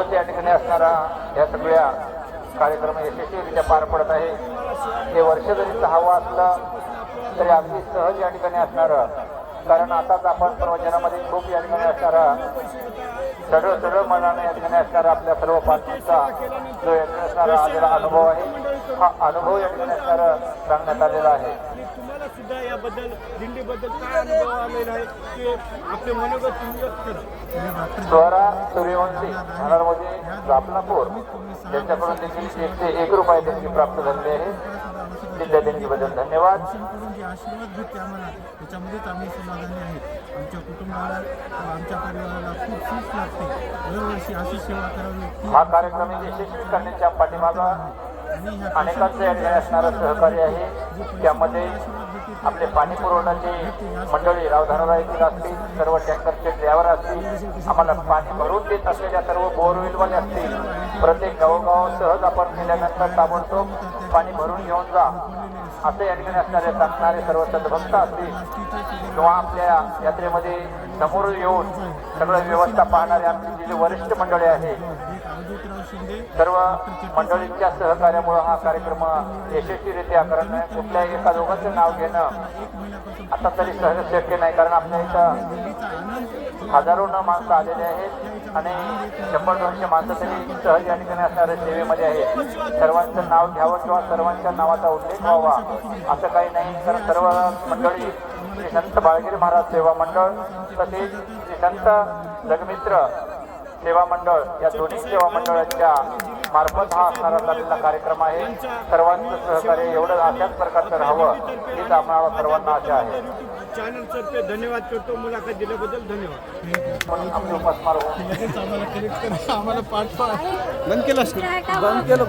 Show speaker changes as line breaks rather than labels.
रोज या ठिकाणी असणारा या सगळ्या कार्यक्रम यशस्वीरित्या पार पडत आहे. हे वर्ष जरी सहावं असलं तरी अगदी सहज या ठिकाणी असणारं कारण आताच आपण प्रवचनामध्ये खूप या ठिकाणी असणारा सरळ सरळ मनाने या ठिकाणी असणारा आपल्या सर्व पालकांचा जो या ठिकाणी असणारा आलेला अनुभव आहे हा अनुभव या ठिकाणी असणारा सांगण्यात आलेला आहे.
सुद्धा याबद्दल दिंडीबद्दल काय अनुभव आलेला आहे ते आपले मनोगत तुम्ही व्यक्त करा.
स्वरा सूर्यवंशी महाराजमध्ये जापनापूर त्यांच्याकडून देखील एकशे एक रुपये त्यांची प्राप्त झालेली आहे. दिल्या देणगीबद्दल धन्यवाद.
जे आशीर्वाद भेटते आम्हाला त्याच्यामध्येच आम्ही समाधानी आहेत आमच्या कुटुंबाला आमच्या परिवाराला खूप सूच लागते दरवर्षी अशी सेवा करावी
हा कार्यक्रम यशस्वी करण्याच्या पाठीमागा
आणि
अनेकांचं या ठिकाणी असणारं सहकार्य आहे. त्यामध्ये आपले पाणी पुरवण्याचे मंडळी रावधानाला येथील असतील सर्व टँकरचे ड्रायव्हर असतील आम्हाला पाणी भरून देत असलेल्या सर्व बोरवेलवाले असतील प्रत्येक गावोगाव सहज आपण गेल्यानंतर ताबडतोब पाणी भरून घेऊन जा. असे या ठिकाणी असणारे सांगणारे सर्व सद्भक्त असतील. किंवा आपल्या यात्रेमध्ये समोर येऊन सगळं व्यवस्था पाहणारे आमचे जे वरिष्ठ मंडळी आहे सर्व मंडळींच्या सहकार्यामुळं हा कार्यक्रम यशस्वीरित्या करणं कुठल्याही एका दोघांचं नाव घेणं आता तरी सहज शक्य नाही कारण आपल्या इथं
हजारो
न माणसं आलेले आहेत आणि शंभर दोनशे माणसं तरी सहज या ठिकाणी असणाऱ्या सेवेमध्ये आहेत. सर्वांचं नाव घ्यावं किंवा सर्वांच्या नावाचा उल्लेख व्हावा असं काही नाही कारण सर्व मंडळी संत बाळगिरी महाराज सेवा मंडळ तसेच श्री संत जगमित्र सेवा मंडळ या दोन्ही सेवा मंडळाच्या मार्फत हा असणारा चाललेला कार्यक्रम आहे. सर्वांचं सहकार्य एवढं अशाच प्रकारचं राहावं हीच आम्हाला सर्वांना आशा आहे.
चॅनल धन्यवाद करतो. मुलाखत दिल्याबद्दल धन्यवाद.
म्हणून
आम्हाला पाठवा बंद केलं बंद केलं.